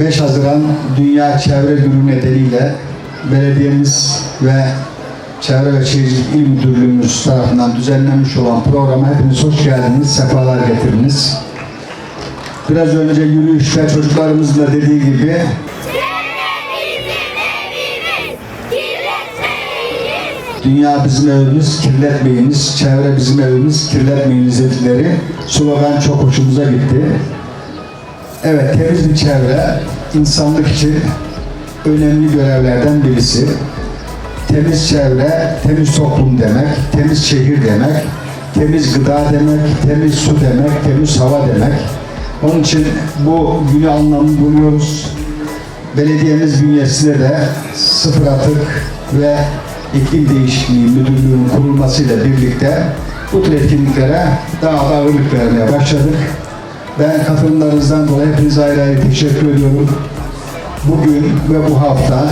5 Haziran Dünya Çevre Günü nedeniyle belediyemiz ve Çevre ve Şehircilik İl Müdürlüğümüz tarafından düzenlenmiş olan programa hepiniz hoş geldiniz, sefalar getirdiniz. Biraz önce yürüyüşte çocuklarımızın da dediği gibi Dünya bizim evimiz, kirletmeyiniz. Çevre bizim evimiz, kirletmeyiniz dedikleri slogan çok hoşumuza gitti. Evet, temiz bir çevre insanlık için önemli görevlerden birisi. Temiz çevre, temiz toplum demek, temiz şehir demek, temiz gıda demek, temiz su demek, temiz hava demek. Onun için bu günü anlamı buluyoruz. Belediyemiz bünyesinde de sıfır atık ve iklim değişikliği müdürlüğünün kurulmasıyla birlikte bu tür etkinliklere daha da ağırlık vermeye başladık. Ben katılımlarınızdan dolayı hepinize ayrı ayrı teşekkür ediyorum. Bugün ve bu hafta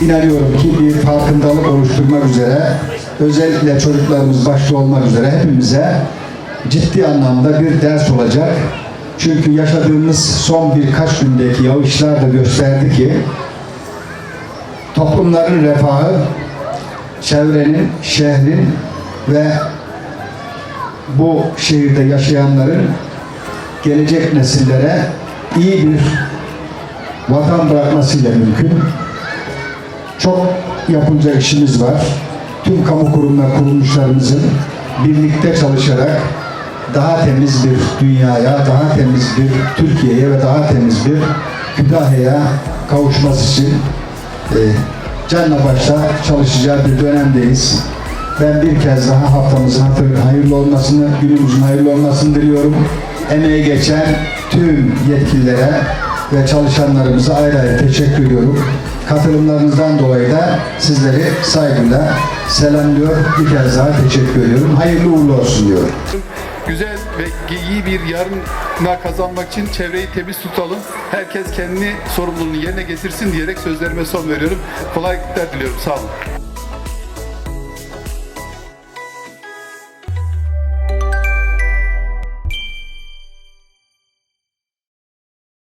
inanıyorum ki bir farkındalık oluşturmak üzere özellikle çocuklarımız başta olmak üzere hepimize ciddi anlamda bir ders olacak. Çünkü yaşadığımız son birkaç gündeki yağışlar da gösterdi ki toplumların refahı, çevrenin, şehrin ve bu şehirde yaşayanların gelecek nesillere iyi bir vatan bırakmasıyla mümkün. Çok yapılacak işimiz var. Tüm kamu kurum ve kuruluşlarımızın birlikte çalışarak daha temiz bir dünyaya, daha temiz bir Türkiye'ye ve daha temiz bir Kütahya'ya kavuşması için e, canla başla çalışacağı bir dönemdeyiz. Ben bir kez daha haftamızın hatır, hayırlı olmasını, günümüzün hayırlı olmasını diliyorum. Emeği geçen tüm yetkililere ve çalışanlarımıza ayrı ayrı teşekkür ediyorum. Katılımlarınızdan dolayı da sizleri saygıyla selamlıyor. Bir kez daha teşekkür ediyorum. Hayırlı uğurlu olsun diyorum. Güzel ve iyi bir yarına kazanmak için çevreyi temiz tutalım. Herkes kendi sorumluluğunu yerine getirsin diyerek sözlerime son veriyorum. Kolaylıklar diliyorum. Sağ olun.